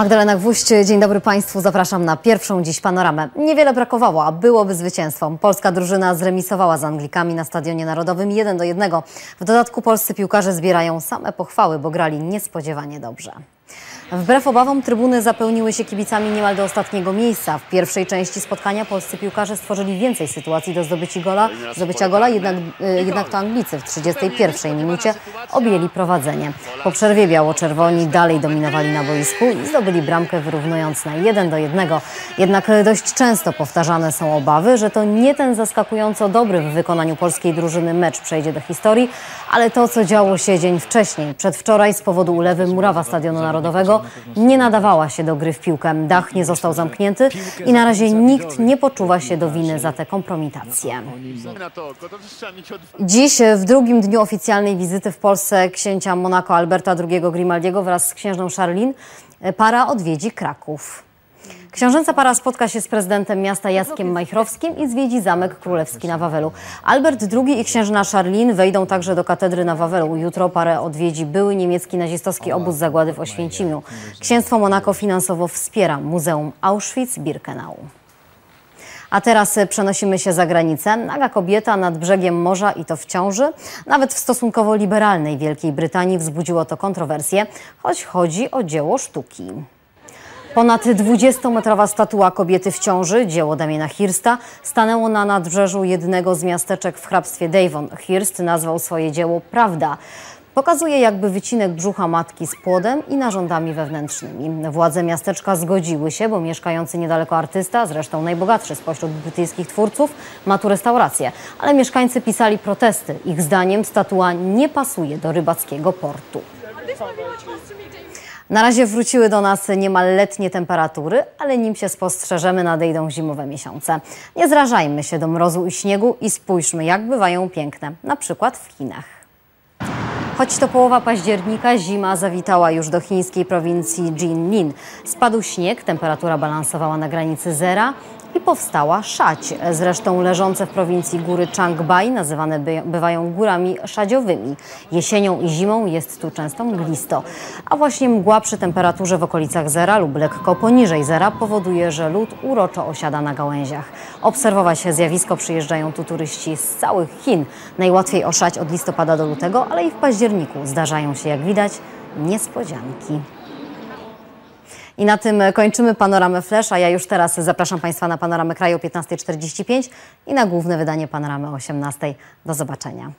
Magdalena Gwóźdź, dzień dobry Państwu. Zapraszam na pierwszą dziś panoramę. Niewiele brakowało, a byłoby zwycięstwo. Polska drużyna zremisowała z Anglikami na Stadionie Narodowym 1 do 1. W dodatku polscy piłkarze zbierają same pochwały, bo grali niespodziewanie dobrze. Wbrew obawom trybuny zapełniły się kibicami niemal do ostatniego miejsca. W pierwszej części spotkania polscy piłkarze stworzyli więcej sytuacji do zdobycia gola, zdobycia gola jednak, e, jednak to Anglicy w 31 minucie objęli prowadzenie. Po przerwie biało-czerwoni dalej dominowali na boisku i zdobyli bramkę wyrównując na 1 do 1. Jednak dość często powtarzane są obawy, że to nie ten zaskakująco dobry w wykonaniu polskiej drużyny mecz przejdzie do historii, ale to, co działo się dzień wcześniej, przedwczoraj z powodu ulewy murawa Stadionu Narodowego, nie nadawała się do gry w piłkę. Dach nie został zamknięty i na razie nikt nie poczuwa się do winy za te kompromitacje. Dziś, w drugim dniu oficjalnej wizyty w Polsce księcia Monaco Alberta II Grimaldiego wraz z księżną Charlene, para odwiedzi Kraków. Książęca para spotka się z prezydentem miasta Jackiem Majchrowskim i zwiedzi Zamek Królewski na Wawelu. Albert II i księżna Charlene wejdą także do katedry na Wawelu. Jutro parę odwiedzi były niemiecki nazistowski obóz zagłady w Oświęcimiu. Księstwo Monako finansowo wspiera Muzeum Auschwitz-Birkenau. A teraz przenosimy się za granicę. Naga kobieta nad brzegiem morza i to w ciąży. Nawet w stosunkowo liberalnej Wielkiej Brytanii wzbudziło to kontrowersję, choć chodzi o dzieło sztuki. Ponad 20-metrowa statua kobiety w ciąży, dzieło Damiena Hirsta, stanęło na nadbrzeżu jednego z miasteczek w hrabstwie Devon. Hirst nazwał swoje dzieło Prawda. Pokazuje jakby wycinek brzucha matki z płodem i narządami wewnętrznymi. Władze miasteczka zgodziły się, bo mieszkający niedaleko artysta, zresztą najbogatszy spośród brytyjskich twórców, ma tu restaurację. Ale mieszkańcy pisali protesty. Ich zdaniem statua nie pasuje do rybackiego portu. Na razie wróciły do nas niemal letnie temperatury, ale nim się spostrzeżemy, nadejdą zimowe miesiące. Nie zrażajmy się do mrozu i śniegu i spójrzmy, jak bywają piękne, na przykład w Chinach. Choć to połowa października, zima zawitała już do chińskiej prowincji Jinlin. Spadł śnieg, temperatura balansowała na granicy zera i powstała szać. Zresztą leżące w prowincji góry Changbai nazywane by, bywają górami szadziowymi. Jesienią i zimą jest tu często mglisto. A właśnie mgła przy temperaturze w okolicach zera lub lekko poniżej zera powoduje, że lód uroczo osiada na gałęziach. Obserwować zjawisko przyjeżdżają tu turyści z całych Chin. Najłatwiej oszać od listopada do lutego, ale i w październiku zdarzają się, jak widać, niespodzianki. I na tym kończymy panoramę Flash, a ja już teraz zapraszam Państwa na panoramę kraju o 15.45 i na główne wydanie panoramy o 18.00. Do zobaczenia.